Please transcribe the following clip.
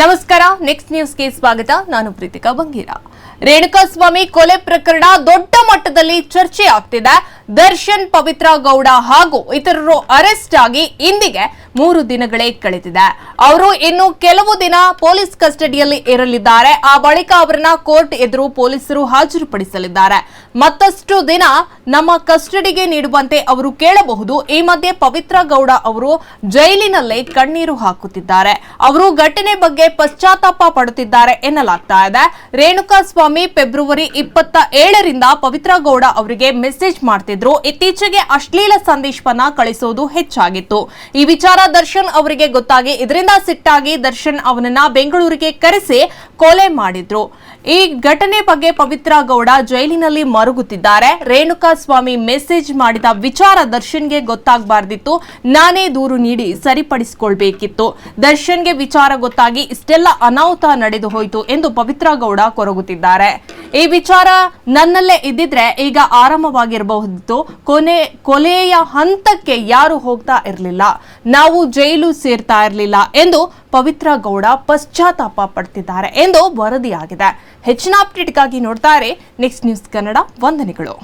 ನಮಸ್ಕಾರ ನೆಕ್ಸ್ಟ್ ನ್ಯೂಸ್ಗೆ ಸ್ವಾಗತ. ನಾನು ಪ್ರೀತಿಕಾ ಬಂಗೀರ. ರೇಣುಕಾಸ್ವಾಮಿ ಕೊಲೆ ಪ್ರಕರಣ ದೊಡ್ಡ ಮಟ್ಟದಲ್ಲಿ ಚರ್ಚೆ ಆಗ್ತಿದೆ ದರ್ಶನ್ ಪವಿತ್ರ ಗೌಡ ಹಾಗೂ ಇತರರು ಅರೆಸ್ಟ್ ಆಗಿ ಇಂದಿಗೆ ಮೂರು ದಿನಗಳೇ ಕಳೆದಿದೆ. ಅವರು ಇನ್ನು ಕೆಲವು ದಿನ ಪೊಲೀಸ್ ಕಸ್ಟಡಿಯಲ್ಲಿ ಇರಲಿದ್ದಾರೆ. ಆ ಬಳಿಕ ಅವರನ್ನ ಕೋರ್ಟ್ ಎದುರು ಪೊಲೀಸರು ಹಾಜರುಪಡಿಸಲಿದ್ದಾರೆ. ಮತ್ತಷ್ಟು ದಿನ ನಮ್ಮ ಕಸ್ಟಡಿಗೆ ನೀಡುವಂತೆ ಅವರು ಕೇಳಬಹುದು. ಈ ಮಧ್ಯೆ ಪವಿತ್ರ ಗೌಡ ಅವರು ಜೈಲಿನಲ್ಲೇ ಕಣ್ಣೀರು ಹಾಕುತ್ತಿದ್ದಾರೆ. ಅವರು ಘಟನೆ ಬಗ್ಗೆ ಪಶ್ಚಾತ್ತಾಪ ಪಡುತ್ತಿದ್ದಾರೆ ಎನ್ನಲಾಗ್ತಾ ಇದೆ. ರೇಣುಕಾ ಸ್ವಾಮಿ ಫೆಬ್ರವರಿ ಇಪ್ಪತ್ತ ಏಳರಿಂದ ಪವಿತ್ರ ಗೌಡ ಅವರಿಗೆ ಮೆಸೇಜ್ ಮಾಡ್ತಿದ್ರು ಇತ್ತೀಚೆಗೆ ಅಶ್ಲೀಲ ಸಂದೇಶವನ್ನ ಕಳಿಸೋದು ಹೆಚ್ಚಾಗಿತ್ತು. ಈ ವಿಚಾರ ದರ್ಶನ್ ಅವರಿಗೆ ಗೊತ್ತಾಗಿ ಇದರಿಂದ ಸಿಟ್ಟಾಗಿ ದರ್ಶನ್ ಅವನನ್ನ ಬೆಂಗಳೂರಿಗೆ ಕರೆಸಿ ಕೊಲೆ ಮಾಡಿದ್ರು. ಈ ಘಟನೆ ಬಗ್ಗೆ ಪವಿತ್ರ ಗೌಡ ಜೈಲಿನಲ್ಲಿ ಮರುಗುತ್ತಿದ್ದಾರೆ. ರೇಣುಕಾ ಸ್ವಾಮಿ ಮೆಸೇಜ್ ಮಾಡಿದ ವಿಚಾರ ದರ್ಶನ್ಗೆ ಗೊತ್ತಾಗಬಾರ್ದಿತ್ತು. ನಾನೇ ದೂರು ನೀಡಿ ಸರಿಪಡಿಸಿಕೊಳ್ಬೇಕಿತ್ತು. ದರ್ಶನ್ಗೆ ವಿಚಾರ ಗೊತ್ತಾಗಿ ಇಷ್ಟೆಲ್ಲ ಅನಾಹುತ ನಡೆದು ಹೋಯಿತು ಎಂದು ಪವಿತ್ರ ಗೌಡ ಕೊರಗುತ್ತಿದ್ದಾರೆ. ಈ ವಿಚಾರ ನನ್ನಲ್ಲೇ ಇದ್ದಿದ್ರೆ ಈಗ ಆರಂಭವಾಗಿರಬಹುದಿತ್ತು. ಕೊನೆ, ಕೊಲೆಯ ಹಂತಕ್ಕೆ ಯಾರು ಹೋಗ್ತಾ ಇರಲಿಲ್ಲ. ನಾವು ಜೈಲು ಸೇರ್ತಾ ಇರಲಿಲ್ಲ ಎಂದು ಪವಿತ್ರ ಗೌಡ ಪಶ್ಚಾತ್ತಾಪ ಪಡ್ತಿದ್ದಾರೆ ಎಂದು ವರದಿಯಾಗಿದೆ. ಹೆಚ್ಚಿನ ಅಪ್ಡೇಟ್ಗಾಗಿ ನೋಡ್ತಾರೆ ನೆಕ್ಸ್ಟ್ ನ್ಯೂಸ್ ಕನ್ನಡ ವಂದನೆಗಳು.